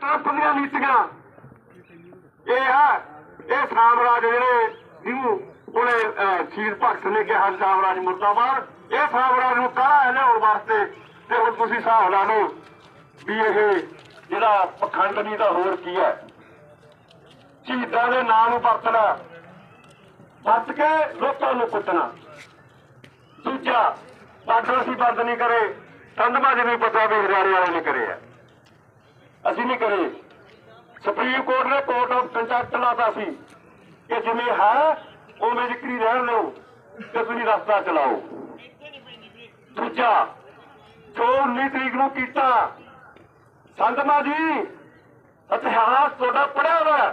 Trump ਦੀਆਂ ਨੀਤੀਆਂ ਇਹ ਹੈ ਇਹ ਸਾਮਰਾਜ ਜਿਹੜੇ ਜਿਹਨੂੰ ਉਹਨੇ ਸ਼ਹੀਦ ਭਗਤ ਨੇ ਕਿਹਾ ਸਾਮਰਾਜ ਮੁਰਦਾਬਾਦ। ਇਹ ਸਾਮਰਾਜ ਨੂੰ ਕਾਹ ਲਿਆਉਣ ਵਾਸਤੇ? ਤੇ ਹੁਣ ਤੁਸੀਂ ਹਿਸਾਬ ਲਾ ਲਓ ਵੀ ਇਹ ਜਿਹੜਾ ਪਖੰਡਨੀ ਦਾ ਹੋਰ ਕੀ ਹੈ। ਸ਼ਹੀਦਾਂ ਦੇ ਨਾਂ ਨੂੰ ਵਰਤਣਾ, ਵਰਤ ਕੇ ਲੋਕਾਂ ਨੂੰ ਕੁੱਟਣਾ। ਦੂਜਾ ਬਾਰਡਰ ਅਸੀਂ ਬੰਦ ਨਹੀਂ ਕਰੇ ਸੰਧਮਾ ਜੀ ਨੂੰ ਪਤਾ ਵੀ ਹਜ਼ਾਰੇ ਵਾਲੇ ਨੇ ਕਰੇ ਆ। ਅਸੀਂ ਨਹੀਂ ਕਰੇ। ਸੁਪਰੀਮ ਕੋਰਟ ਨੇ ਕੋਰਟ ਆਫ ਕੰਟੈਕਟ ਲਾਤਾ ਸੀ ਕਿ ਜਿਵੇਂ ਹੈ, ਉਵੇਂ ਜ਼ਿਕਰੀ ਰਹਿਣ ਦਿਓ ਤੇ ਤੁਸੀਂ ਰਸਤਾ ਚਲਾਓ। ਦੂਜਾ, ਜੋ 19 ਤਰੀਕ ਨੂੰ ਕੀਤਾ ਸੰਧਮਾ ਜੀ, ਇਤਿਹਾਸ ਤੁਹਾਡਾ ਪੜਿਆ ਹੋਇਆ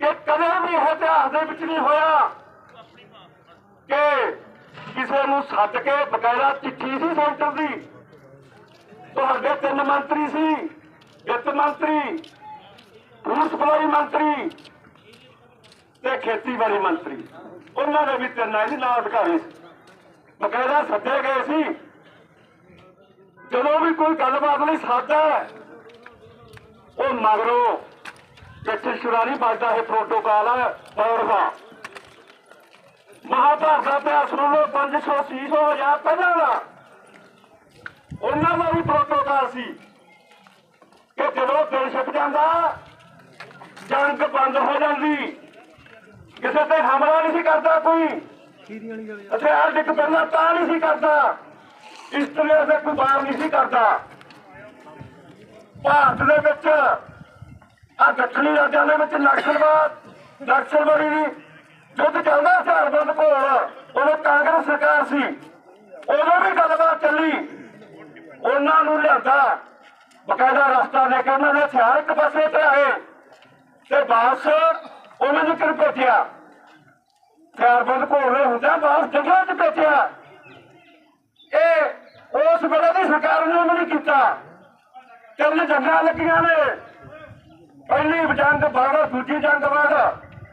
ਕਿ ਕਦੇ ਵੀ ਇਹ ਇਤਿਹਾਸ ਦੇ ਵਿੱਚ ਨਹੀਂ ਹੋਇਆ ਕਿ ਕਿਸੇ ਨੂੰ ਸੱਦ ਕੇ ਬਕਾਇਦਾ ਚਿੱਠੀ ਸੀ ਸੈਂਟਰ ਦੀ। ਤੁਹਾਡੇ ਤਿੰਨ ਮੰਤਰੀ ਸੀ। ਵਿੱਤ ਮੰਤਰੀ ਫੂਡ ਸਪਲਾਈ ਮੰਤਰੀ ਤੇ ਖੇਤੀਬਾੜੀ ਮੰਤਰੀ। ਉਹਨਾਂ ਦੇ ਵੀ ਤਿੰਨ ਨਾਲ ਅਧਿਕਾਰੀ ਸੀ। ਬਕਾਇਦਾ ਸੱਦੇ ਗਏ ਸੀ। ਜਦੋਂ ਵੀ ਕੋਈ ਗੱਲਬਾਤ ਲਈ ਸਾਦਾ, ਉਹ ਮਗਰੋਂ ਜਿੱਥੇ ਸ਼ੁਰਾਰੀ ਵੱਜਦਾ ਇਹ ਪ੍ਰੋਟੋਕਾਲ ਹੈ ਦੌਰ ਦਾ ਮਹਾਭਾਰਤ ਦਾ ਇਤਿਹਾਸ ਨੂੰ 500 600 ਹਜ਼ਾਰ ਪਹਿਲਾਂ ਦਾ। ਉਹਨਾਂ ਦਾ ਵੀ ਪ੍ਰੋਟੋਕਾਲ ਸੀ। ਕਿ ਜਦੋਂ ਦਿਲ ਛਿਪ ਜਾਂਦਾ, ਜੰਗ ਬੰਦ ਹੋ ਜਾਂਦੀ। ਕਿਸੇ ਤੇ ਹਮਲਾ ਨਹੀਂ ਸੀ ਕਰਦਾ ਕੋਈ। ਹਥਿਆਰ ਡਿੱਗ ਪੈਂਦਾ, ਤਾਂ ਨਹੀਂ ਸੀ ਕਰਦਾ। ਇਸਤਰੀਆਂ ਦੇ ਕੋਈ ਬਾਹਰ ਨਹੀਂ ਸੀ ਕਰਦਾ। ਭਾਰਤ ਦੇ ਵਿੱਚ ਆ ਦੱਖਣੀ ਰਾਜਾਂ ਦੇ ਵਿੱਚ ਨਕਸਲਵਾਦ, ਨਕਸਲਵਾਦੀ ਦੀ ਜੁੱਧ ਚੱਲਦਾ ਹਥਿਆਰਬੰਦ ਕੋਲ। ਉਦੋਂ ਕਾਂਗਰਸ ਸਰਕਾਰ ਸੀ। ਉਦੋਂ ਵੀ ਗੱਲਬਾਤ ਚੱਲੀ। ਉਹਨਾਂ ਨੂੰ ਲਿਆਂਦਾ। ਬਕਾਇਦਾ ਰਸਤਾ ਦੇ ਕੇ ਉਹਨਾਂ ਨੇ ਹਥਿਆਰ ਇੱਕ ਪਾਸੇ ਤੇ ਤੇ ਬਾਸ ਉਹਨਾਂ ਨੂੰ ਕਿਰ ਭੇਜਿਆ? ਹਥਿਆਰਬੰਦ ਘੋਲ ਹੁੰਦਾ ਬਾਸ ਜੰਗਾਂ 'ਚ ਭੇਜਿਆ। ਇਹ ਉਸ ਵੇਲੇ ਦੀ ਸਰਕਾਰ ਨੇ ਨਹੀਂ ਕੀਤਾ। ਤਿੰਨ ਜੰਗਾਂ ਲੱਗੀਆਂ ਨੇ। ਪਹਿਲੀ ਜੰਗ ਬਾਅਦ ਦੂਜੀ ਜੰਗ ਬਾਅਦ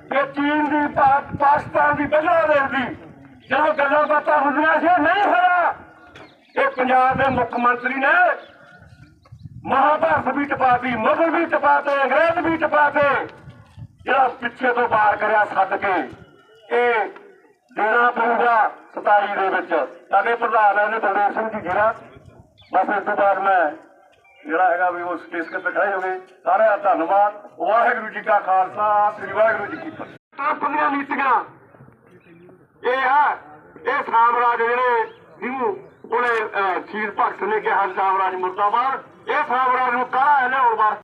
ਤੇ ਚੀਨ ਦੀ ਪਾਕਿਸਤਾਨ ਦੀ, ਬੰਗਲਾਦੇਸ਼ ਦੀ। ਜਦੋਂ ਗੱਲਾਂ ਬਾਤਾਂ ਹੁੰਦੀਆਂ ਸੀ, ਨਹੀਂ ਹੋਇਆ। ਇਹ ਪੰਜਾਬ ਦੇ ਮੁੱਖ ਮੰਤਰੀ ਨੇ ਮਹਾਭਾਰਤ ਵੀ ਟਪਾਤੀ ਮੁਗਲ ਵੀ ਟਪਾਤੇ ਅੰਗਰੇਜ਼ ਵੀ ਟਪਾਤੇ ਜਿਹੜਾ ਪਿੱਛੇ ਤੋਂ ਪਾਰ ਕਰਿਆ ਛੱਡ ਕੇ, ਇਹ ਦੇਣਾ ਪਊਗਾ 27 ਦੇ ਵਿੱਚ। ਸਾਡੇ ਪ੍ਰਧਾਨ ਨੇ ਬਲਦੇਵ ਸਿੰਘ ਜੀ ਜਿਹੜਾ, ਬਸ ਇਸ ਤੋਂ ਬਾਅਦ ਮੈਂ ਜਿਹੜਾ ਹੈਗਾ ਵੀ ਉਹ ਸਟੇਜ ਤੇ ਬਿਠਾਏ ਹੋਵੇ। ਸਾਰਿਆਂ ਦਾ ਧੰਨਵਾਦ। ਵਾਹਿਗੁਰੂ ਜੀ ਕਾ ਖਾਲਸਾ, ਸ੍ਰੀ ਵਾਹਿਗੁਰੂ ਜੀ ਕੀ ਫਤਿਹ। ਟਰੰਪ ਨੀਤੀਆਂ ਇਹ ਆ ਇਹ ਸਾਮਰਾਜ ਜਿਹੜੇ ਸ਼ਹੀਦ ਭਗਤ ਨੇ ਕਿਹਾ ਸਾਮਰਾਜ ਮੁਰਦਾਬਾਦ ਇਹ ਸਾਮਰਾਜ ਨੂੰ ਕਾਹ ਲਿਆਉਣ ਵਾਸਤੇ